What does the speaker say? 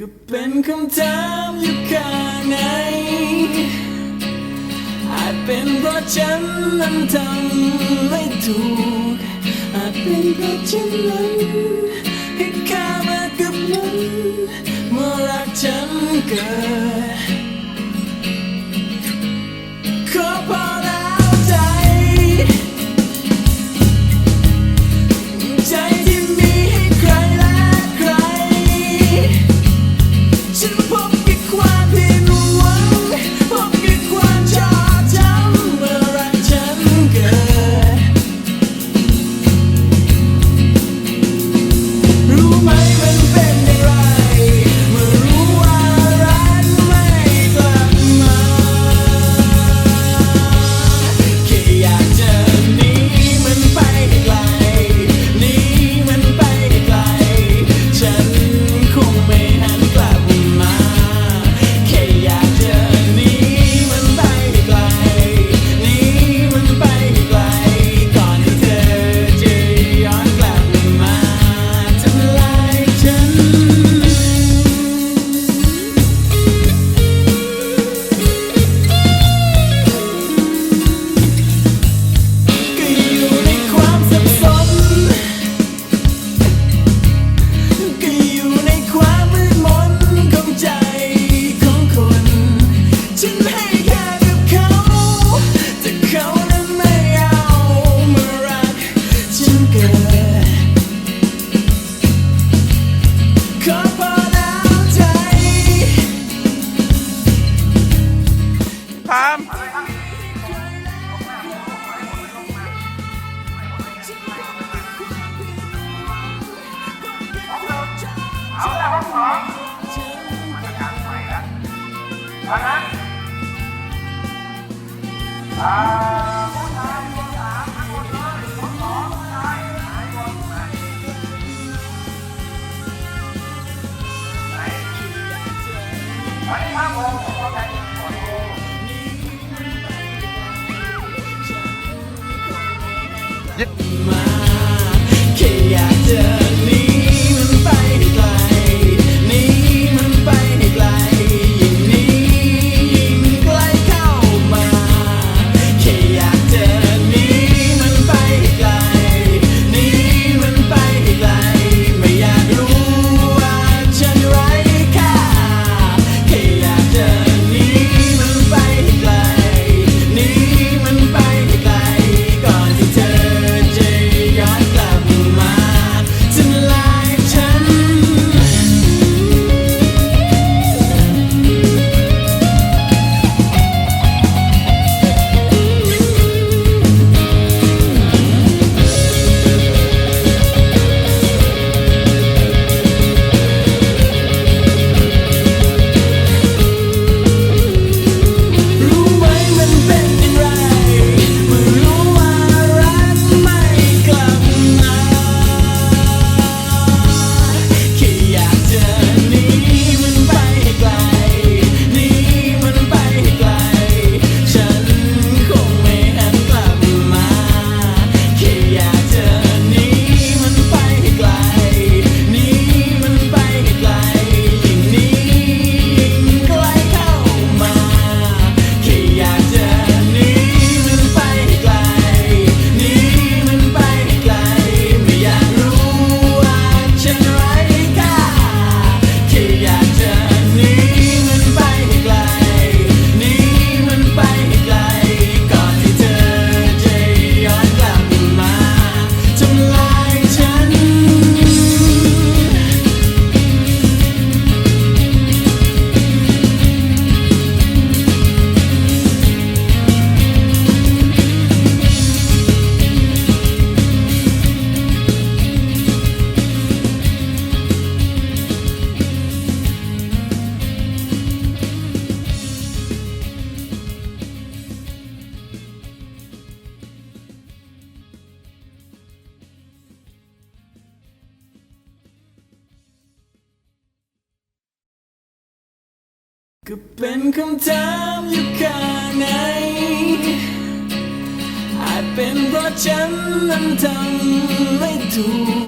ก็เป็นคำถามอยู่ข้างในอาจเป็นเพราะฉันนั้นทำไม่ถูก อาจเป็นเพราะฉันนั้นให้ค่ามากับมันเมื่อรักฉันเกิด Kanan. À, bốn hai, bốn tám, bốn hai, bốn bốn hai, hai bốn này. Này. Này, hai bốn, bốn này. Dứt. ก็เป็นคำถามอยู่ข้างในอาจเป็นเพราะฉันนั้นทำไม่ถูก